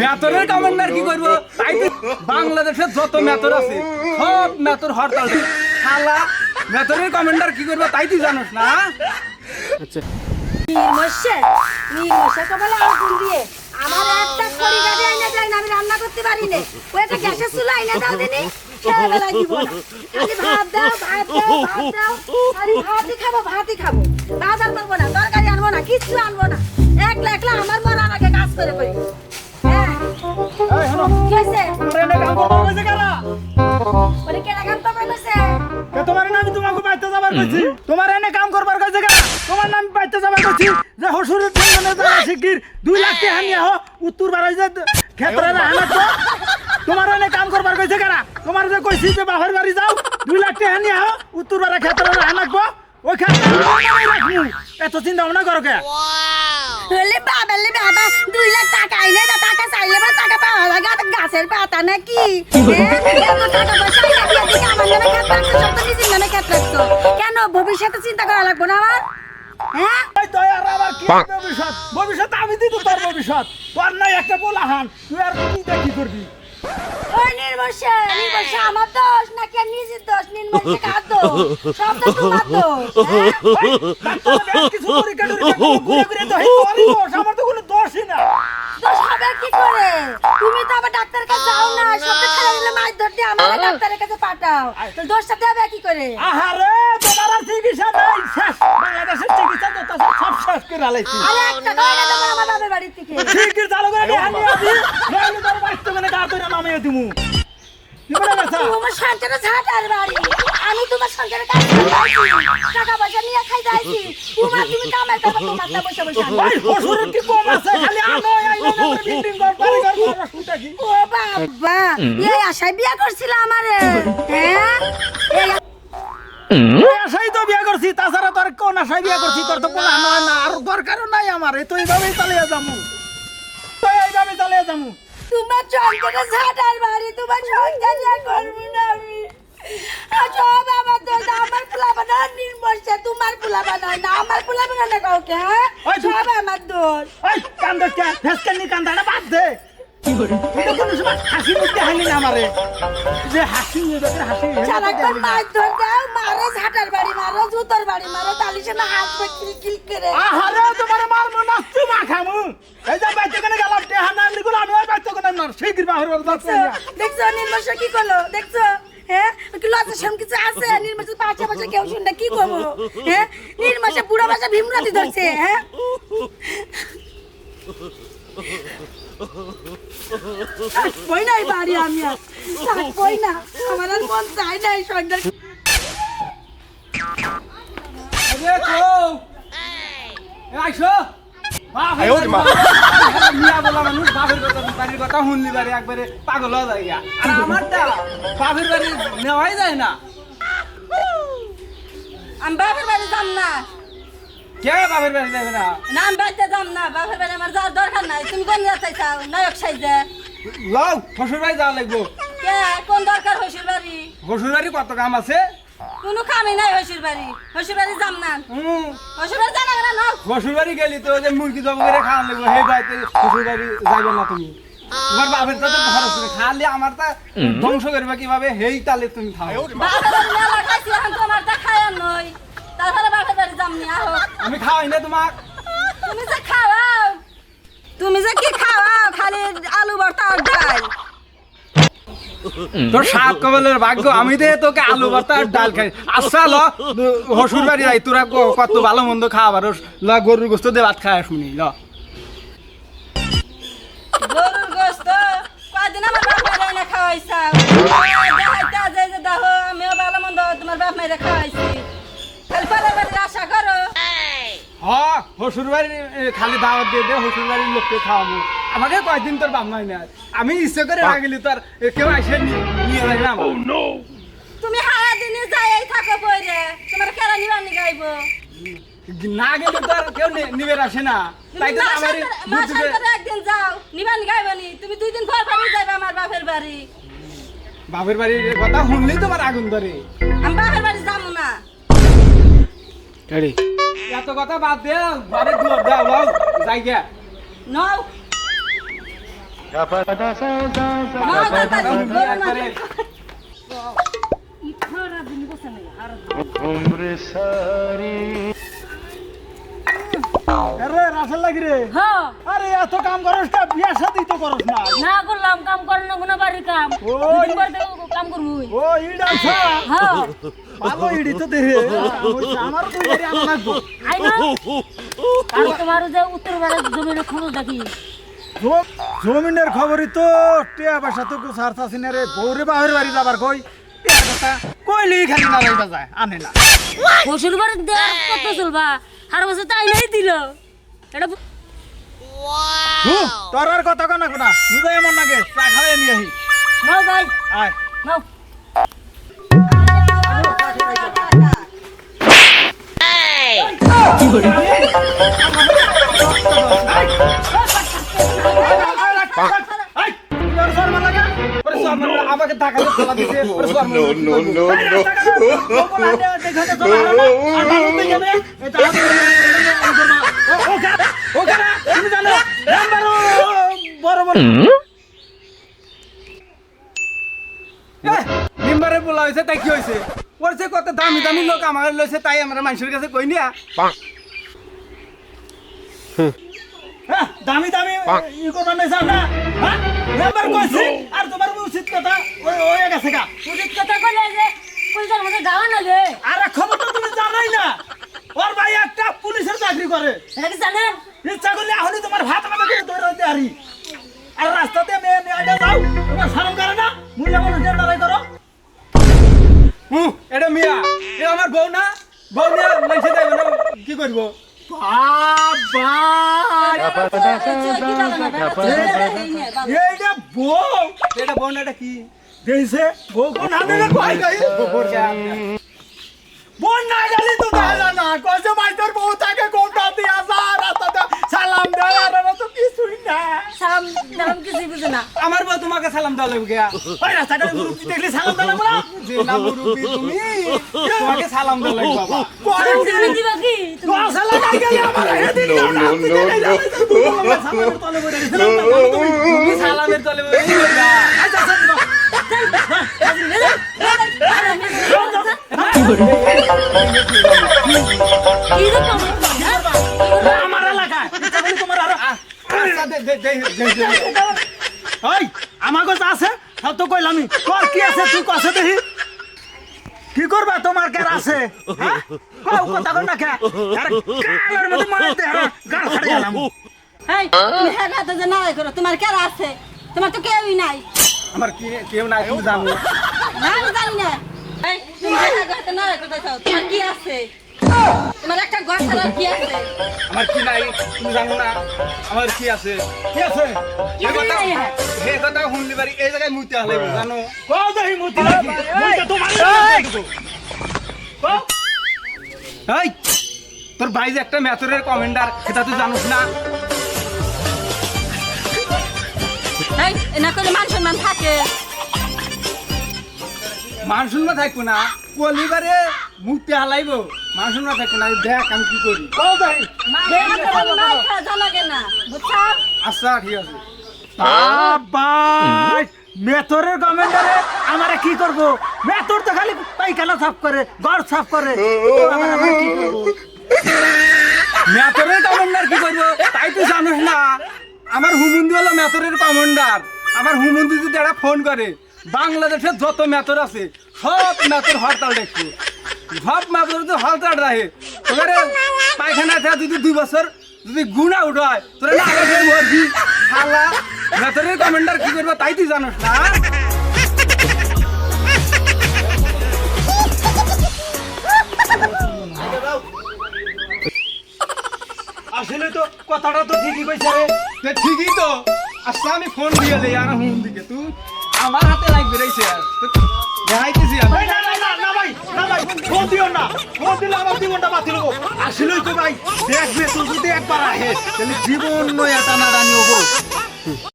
মেতরের commander কি করব? বাংলাদেশের যত মেতর আছে, সব মেতর হরতাল। শালা মেতরের কমান্ডার কি করব তাই তুই জানোস না আগুন দিয়ে। আমার একটা না, আমি রান্না করতে পারি না। ওই একটা গ্যাসের খালি ভাত ভাতই খাব ভাতই খাব। তরকারি আনব না না। একলা একলা আমার কাজ করে হ্যাঁ কি কাম তোমার নাম তোমাকে বাইতে যাবার কইছি? তোমার এনে কাম করবার কইছে কেন তোমার নাম বাইতে যাবার কইছি? যে হসুরের শিগগির দুই লাখ টাকা নিয়ে আহ উত্তর বাড়াই যে ক্ষেত্রে হানা তো তোমার এনে কাম করবার কইছে কেন তোমার যে কইছি যে বাপের বাড়ি যাও দুই লাখ টাকা নিয়ে আহ উত্তর বাড়া ক্ষেত্রে হানাকবো ওই ক্ষেত্রে এত চিন্তা ভাবনা করো কে? বাবা বাবা দুই লাখ টাকা আইলে না টাকা চাইলে গাছের পাতা নাকি? হ্যাঁ? কেন ভবিষ্যতে চিন্তা করা লাগবো না আমার? হ্যাঁ? এই তো আবার কি ভবিষ্যৎ? ভবিষ্যৎ আমি দিত তোর ভবিষ্যৎ। তোর নাই একটা বলা হান তুই আর কি দেখি করবি? আমার দোষ নাকি নিজের দোষ? নির্মশে কার দোষ? সব তো তোমার দোষ হ্যাঁ? ডাক্তার বেশ কিছু পরীক্ষা টরীক্ষা ঘুরে ঘুরে তো দোষ, আমার তো কোনো দোষই না দোষ হবে কি করে? তুমি তো আবার ডাক্তার কাছে যাও না সব তো খেলা ধরতে আমার ডাক্তারের কাছে পাঠাও। তো দোষটা দেবে কি করে? আহারে তোমার আর চিকিৎসা নাই শেষ। বাংলাদেশের চিকিৎসা তো তো সব শেষ করে আলাইছি। আরে একটা দেবো না আমার বাবার বাড়ি থেকে। চিকিৎসা চালু করে নিয়ে আমি আদি নইলে তোর তো মানে গা ধরে নামিয়ে দিমু। তোমার সংসারে ঝাঁটার বাড়ি। আমি তোমার সংসারে কাজ টাকা পয়সা নিয়ে তোমার তুমি কামাই করবে তোমার তা বসে বসে। ভাই হসুরের কি কম আছে? খালি আনো আইনো বিল্ডিং ঘর বাড়ি ঘর করা শুটা কি ও বাবা এই আশায় বিয়া করছিল আমারে হ্যাঁ? আশাই তো বিয়ে করছি তাছাড়া তোর কোন আশায় বিয়ে করছি? তোর তো কোনো না আর দরকারও নাই আমার। তো এইভাবেই চালিয়ে যাব। তো এইভাবে চালিয়ে যাব। তোমার সংসারে ঝাঁটার বাড়ি তোমার সংসার নিয়ে করব না আমি। আর সব আমার দোষ আমার পোলা বানা নির্মর্ষা তোমার পোলা বানায় না আমার পোলা বানায় না কাউকে হ্যাঁ? সব আমার দোষ। ওই কান্দো কে? ফেসকানি কান্দাটা বাদ দে। এটা কোনো সময় হাসি মুখে হাসি না আমারে। যে হাসি এদের হাসি সারাক্ষণ মাছ ধর দাও মারো ঝাঁটার বাড়ি মারো জুতোর বাড়ি মারো তালির সামনে হাত পা কিল কিল করে। আহারে তোমার মারমু না তুই মা খামু। এই যে বাইতে কোনে গেলাম দেখছ? দেখছ? কি করল? দেখছ? হ্যাঁ? লজ্জা কিছু আছে? নির্মর্ষা পাশে পাশে কেউ শুনলে কি করব? হ্যাঁ? নির্মর্ষা বুড়ো ভাষা ভীমরাতি ধরছে হ্যাঁ? থাকবোই না বাড়ি আমি আর? থাকবোই না? আমার আর মন চাই না এই সংসার আরে আইসো। মিয়া বলা মানুষ বাপের কথা বাড়ির কথা শুনলি বাড়ি একবারে পাগল হয়ে যায় আর আমারটা বাপের বাড়ি নেওয়াই যায় না। আমি বাপের বাড়ি যাম না। কে বাপের বাড়ি যাবে না? না আমি বাড়িতে যাম না। বাপের বাড়ি আমার যাওয়ার দরকার নাই। তুমি কোন যাতে চাও? নায়ক সাইজে। লও শ্বশুর বাড়ি যাওয়া লাগবো। কে? কোন দরকার হসুর বাড়ি? শ্বশুর বাড়ি কত কাম আছে? কোনো কামই নাই হসুর বাড়ি। হসুর বাড়ি যাম না। হুম হসুর বাড়ি শ্বশুর বাড়ি গেলি তো ওই যে মুরগি জব করে খাওয়া লাগবো হে বাড়িতে শ্বশুর বাড়ি যাইবে না তুমি। তোমার বাপের তো খরচ করে খালি আমার তা ধ্বংস করবে কীভাবে? সেই তালে তুমি খাও। বাপের বাড়ি মেলা খাইছি এখন তোমার তা খায় নই তারপরে বাপের বাড়ি যাম নি আমি খাওয়াই না তোমার তুমি যে খাওয়াও তুমি যে কি খাওয়াও খালি আলু ভর্তা আর ডাল তোর সাত কবলের ভাগ্য আমি দে তোকে আলু ভর্তা আর ডাল খাই। আচ্ছা ল হসুর বাড়ি যাই তোরা কত ভালো মন্দ খাওয়াবার ল গরুর গোস্ত দিয়ে ভাত খায় শুনি ল। গরুর গোস্ত কদিন আমার বাপ মায়ের এনে খাওয়াইছাও দেখাইতে যে যে দেখো আমিও ভালো মন্দ তোমার বাপ মায়ের খাওয়াইছি। খালি পরের আশা করো। হ হসুর বাড়ির খালি দাওয়াত দিয়ে দে হসুর বাড়ির লোককে খাওয়াবো। আমাকে কয়দিন তোর বাপ নাই? না আমি ইচ্ছে করে না গেলি তোর কেউ আসে নি- নিয়ে যায় না তুমি সারা দিনে যাই থাকো বইরে তোমার কেরা নিবানি গাইবো। না গেলে তো আর কেউ নি- নিবে আসে না। তাই তো আমার একদিন যাও নিবানি গাইবানি তুমি দুই দিন পর পরই যাবে আমার বাপের বাড়ি। বাপের বাড়ির কথা শুনলেই তোমার আগুন ধরে। আমি বাপের বাড়ি যাব না। এত কথা বাদ দে ঘরে দুয়ার দাও যাই গে। নও। আরে এত কাম করস না বিয়া শাদি তো করস না না করলাম কাম করেন কোনো বাড়ির কাম ওই। কাম করব ও ইডা হ্যাঁ ভালো ইডি তো দেহে আমার তো ইডি আনা লাগবো আই না তোমার যে উত্তর ভারত জমিনের খবর দেখি জমিনের খবরই তো টিয়া পয়সা তো সার চাষি না রে বৌরে বাহির বাড়ি যাবার কই টিয়া কথা কইলি খালি না রইবা যায় আনে না শ্বশুর বাড়ি দেওয়ার কত চলবা আর বছর তাই নাই দিল এটা তোর আর কথা কোনা কোনা নিজে এমন নাগে চা খাওয়াই নিয়ে আহি নাও ভাই আয় নাও আমাকে টাকা দিয়ে দিছে. মেম্বারে বলা হয়েছে তাই কি হয়েছে? ওর সে কত দামি দামি লোক আমার লইছে তাই আমরা মানুষের কাছে কই নিয়া? দামি দামি ই করবার নাই না হ্যাঁ মেম্বার কইছে আর তোমার কথা ওই ওই গেছে গা উচিত কথা কইলে যে পুলিশের মধ্যে গাওয়া না গে আর খবর তো তুমি জানাই না। ওর ভাই একটা পুলিশের চাকরি করে। এটা কি জানেন? ইচ্ছা করলে এখনই তোমার ভাত ধরে রাখতে হারি আর রাস্তাতে মেয়ে মেয়ে আইডা যাও তোমার সারম করে না? মূল্য মানুষের লড়াই করো। হুম এটা মিয়া। এটা আমার বউ না? বউ নিয়ে মানুষে যাইবে না কি করব? বাবা বউ এটা বোন এটা কি দেইছে বউ কোন হাতে রে কই না গেলি তো দেখা না কইছে ভাই তোর বউ তাকে সালাম সালাম কিছু বুঝে না। আমার বউ তোমাকে সালাম দেওয়া গিয়া। ওই রাস্তাটা মুরুব্বি দেখলি সালাম দিলাম না? যে না মুরব্বি তুমি তোমাকে সালাম বাবা। তুমি দিবা কি? গেলি আমার হেদিন. সালামের তলে বইরা তুমি তুমি সালামের তলে বসে আচ্ছা আচ্ছা ওই আমার কাছে আছে? সব তো কইলামই তোর কি আছে? তুই কছে দেখি। কি করবা তোমার কেন আছে? হ্যাঁ? কও কথা কর না কে? আরে কালের মধ্যে মনে দে গাল ছাড়ে গেলাম এই, তুমি হ্যাঁ হাতে যে নাড়াই করো, তোমার কেরা আছে? তোমার তো কেউই নাই। আমার কি কেউ নাই তুমি জানো। না আমি জানি না। এই, তুমি হ্যাঁ হাতে নাড়াই করতেছ তোমার কি আছে? তোমার একটা ঘর ছাড়া কি আছে? আমার কি নাই তুমি জানো না আমার কি আছে? কি আছে? এই কথা এই কথা শুনলি পারি এই জায়গায় মুইতে হলে জানো। কও দেখি মুতি নাকি তোমার কও। এই তোর ভাই যে একটা মেথরের কমেন্ডার সেটা তুই জানোস না? এই এনা করে মান সম্মান থাকে। মান শুনবা থাকব না। কলিবারে মুখতে হালাইব। শুনবা থাকব না দেখ আমি কি করি। আচ্ছা ঠিক আছে। মেথরের আমারে কি করব? মেথর তো খালি পাইখানা সাফ করে ঘর সাফ করে। তো আমার আমার কি করব? মেথরের কমান্ডার কি করব? তাই তো জানোস না। আমার হুমুন্দি হলো মেথরের কমান্ডার। আমার হুমুন্দি যদি একটা ফোন করে বাংলাদেশের যত মেথর আছে, সব মেথর হরতাল দেখছে। সব মেথর যদি হরতাল রাখে তোকে পায়খানা থেকে যদি দুই বছর যদি গুণা উঠায় তোরা না আগে মরবি শালা মেথরের কমান্ডার কি করব তাই তুই জানোস না? আসলে তো কথাটা তো ঠিকই কইছে রে। ঠিকই তো। আচ্ছা আমি ফোন দিয়ে আর হুম দিকে, তুই। আমার হাতে লাইক আর দেখাইতেছি আমি। না না না না ভাই না ভাই ফোন দিও না ফোন দিলে আমার জীবনটা বাতিল গো আসলেই তো ভাই, দেখবে তুই যদি একবার আহে, তাহলে জীবন নয় রানী হব।